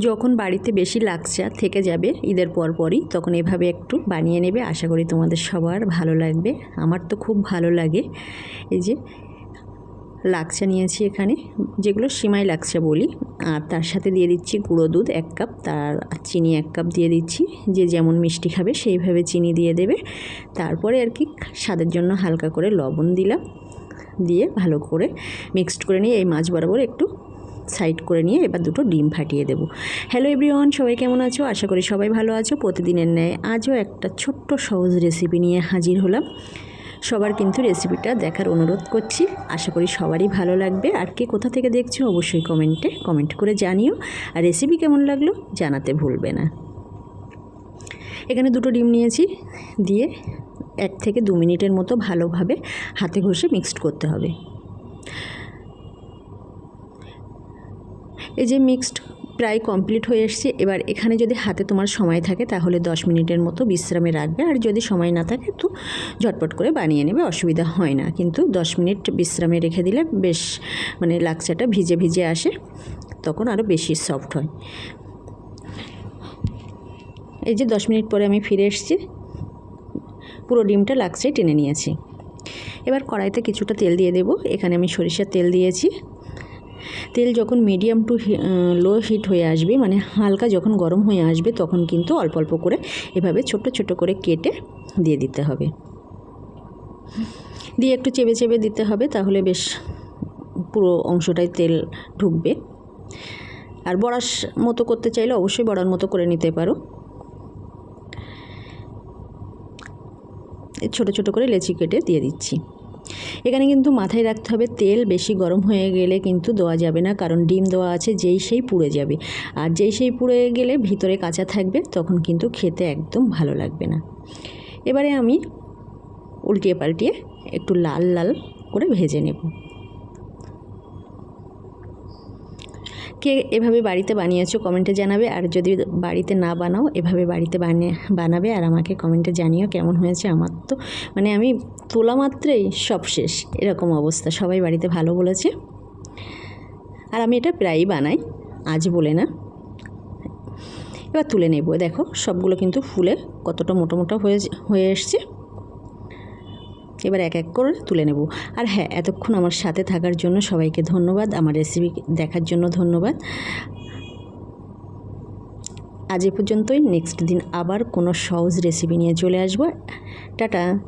যখন বাড়িতে বেশি লাকচা থেকে যাবে ঈদের পর পরই তখন এভাবে একটু বানিয়ে নেবে। আশা করি তোমাদের সবার ভালো লাগবে। আমার তো খুব ভালো লাগে। এই যে লাকচা নিয়েছি এখানে, যেগুলো সিমাই লাকচা বলি। আর তার সাথে দিয়ে দিচ্ছি গুঁড়ো দুধ, এক কাপ। তার চিনি এক কাপ দিয়ে দিচ্ছি। যে যেমন মিষ্টি খাবে, সেইভাবে চিনি দিয়ে দেবে। তারপরে আর কি স্বাদের জন্য হালকা করে লবণ দিলাম। দিয়ে ভালো করে মিক্সড করে নিয়ে এই মাছ বরাবর একটু সাইড করে নিয়ে এবার দুটো ডিম ফাটিয়ে দেবো। হ্যালো এভরিওয়ান সবাই কেমন আছো? আশা করি সবাই ভালো আছো। প্রতিদিনের ন্যায় আজও একটা ছোট্ট সহজ রেসিপি নিয়ে হাজির হলাম। সবার কিন্তু রেসিপিটা দেখার অনুরোধ করছি। আশা করি সবারই ভালো লাগবে। আর কে কোথা থেকে দেখছ অবশ্যই কমেন্টে কমেন্ট করে জানিও। আর রেসিপি কেমন লাগল জানাতে ভুলবে না। এখানে দুটো ডিম নিয়েছি। দিয়ে এক থেকে দু মিনিটের মতো ভালোভাবে হাতে ঘষে মিক্সড করতে হবে। এই যে মিক্সড প্রায় কমপ্লিট হয়ে এসছে। এবার এখানে যদি হাতে তোমার সময় থাকে, তাহলে দশ মিনিটের মতো বিশ্রামে রাখবে। আর যদি সময় না থাকে তো ঝটপট করে বানিয়ে নেবে, অসুবিধা হয় না। কিন্তু দশ মিনিট বিশ্রামে রেখে দিলে বেশ মানে লাকচাটা ভিজে ভিজে আসে, তখন আরও বেশি সফট হয়। এই যে দশ মিনিট পরে আমি ফিরে এসেছি। পুরো ডিমটা লাগছে টেনে নিয়েছি। এবার কড়াইতে কিছুটা তেল দিয়ে দেব। এখানে আমি সরিষার তেল দিয়েছি। তেল যখন মিডিয়াম টু লো হিট হয়ে আসবে মানে হালকা যখন গরম হয়ে আসবে, তখন কিন্তু অল্প অল্প করে এভাবে ছোট ছোট করে কেটে দিয়ে দিতে হবে। দিয়ে একটু চেপে চেপে দিতে হবে, তাহলে বেশ পুরো অংশটাই তেল ঢুকবে। আর বড়ার মতো করতে চাইলে অবশ্যই বড়ার মতো করে নিতে পারো। ছোট ছোট করে লেচি কেটে দিয়ে দিচ্ছি। এখানে কিন্তু মাথায় রাখতে হবে, তেল বেশি গরম হয়ে গেলে কিন্তু দেওয়া যাবে না, কারণ ডিম দেওয়া আছে, যেই সেই পুড়ে যাবে। আর যেই সেই পুড়ে গেলে ভিতরে কাঁচা থাকবে, তখন কিন্তু খেতে একদম ভালো লাগবে না। এবারে আমি উল্টিয়ে পাল্টিয়ে একটু লাল লাল করে ভেজে নেব। কে এভাবে বাড়িতে বানিয়েছো, কমেন্টে জানাবে। আর যদি বাড়িতে না বানাও, এভাবে বাড়িতে বানিয়ে, বানাবে আর আমাকে কমেন্টে জানিও কেমন হয়েছে আমার তো। মানে আমি তোলা মাত্রেই সব শেষ, এরকম অবস্থা, সবাই বাড়িতে ভালো বলেছে। আর আমি এটা প্রায়ই বানাই, আজ বলে না। এবার তুলে নেব, দেখো সবগুলো কিন্তু ফুলে কতটা মোটো মোটো হয়ে হয়ে এসছে। এবার এক এক করে তুলে নেব। আর হ্যাঁ এতক্ষণ আমার সাথে থাকার জন্য সবাইকে ধন্যবাদ। আমার রেসিপি দেখার জন্য ধন্যবাদ। আজ এ পর্যন্তই। নেক্সট দিন আবার কোনো সহজ রেসিপি নিয়ে চলে আসব। টাটা।